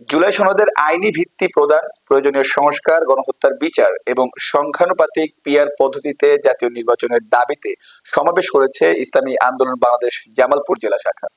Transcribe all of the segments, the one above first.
জুলাই সনদের আইনি ভিত্তি প্রদান, প্রয়োজনীয় সংস্কার, গণহত্যার বিচার এবং সংখ্যানুপাতিক পিয়ার পদ্ধতিতে জাতীয় নির্বাচনের দাবিতে সমাবেশ করেছে ইসলামী আন্দোলন বাংলাদেশ জামালপুর জেলা শাখা।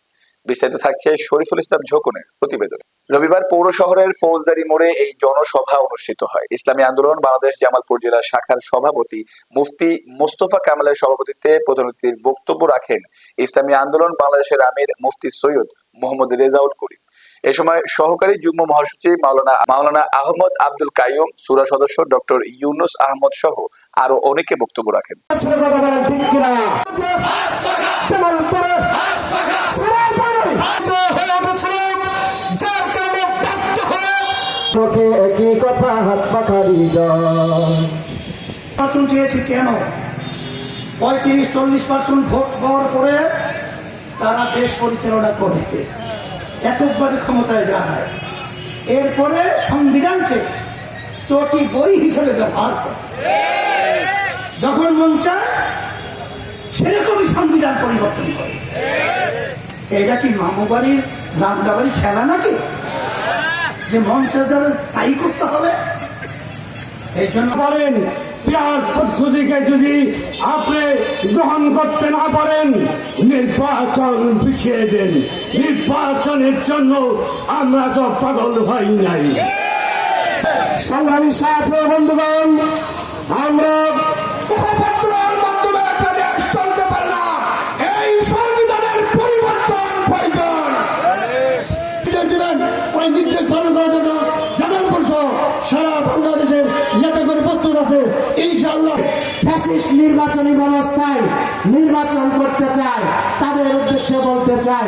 বিস্তারিত থাকছে শরীফুল ইসলাম ঝোকনের প্রতিবেদনে। রবিবার পৌর শহরের ফৌজদারি মোড়ে এই জনসভা অনুষ্ঠিত হয়। ইসলামী আন্দোলন বাংলাদেশ জামালপুর জেলা শাখার সভাপতি মুফতি মোস্তফা কামালের সভাপতিত্বে প্রধান অতিথির বক্তব্য রাখেন ইসলামী আন্দোলন বাংলাদেশের আমির মুফতি সৈয়দ মোহাম্মদ রেজাউল করিম। এ সময় সহকারী যুগ্ম মহাসচিব মাওলানা মাওলানা আহমদ আব্দুল কাইয়ুম সুরা সদস্য ডক্টর ইউনুস আহমদ সহ আরও অনেকে বক্তব্য রাখেন। কিনা একই কথা হাত পাখারি চেয়েছি পঁয়ত্রিশ চল্লিশ পার্সেন্ট ভোট পাওয়ার পরে তারা দেশ পরিচালনা করে এককভাবে ক্ষমতায় যায়। এরপরে সংবিধানকে চটি বই হিসেবে ব্যবহার করে। যখন মন চায়, সেরকমই সংবিধান পরিবর্তন করে। এটা কি মামু বাড়ির, রামদা বাড়ির খেলা নাকি? যে মন যাবে তাই করতে হবে। এই জন্য পারেন পদ্ধতিকে যদি গ্রহণ করতে না পারেন নির্বাচন পিছিয়ে দেন। নির্বাচনের জন্য আমরা তো পাগল হই নাই। সংগ্রামী সাথী বন্ধুগণ আমরা সারা বাংলাদেশের নেতাগুলি প্রস্তুত আছে। ইনশাআল্লাহ। ফ্যাসিস্ট নির্বাচনী ব্যবস্থায় নির্বাচন করতে চায় তাদের উদ্দেশ্যে বলতে চাই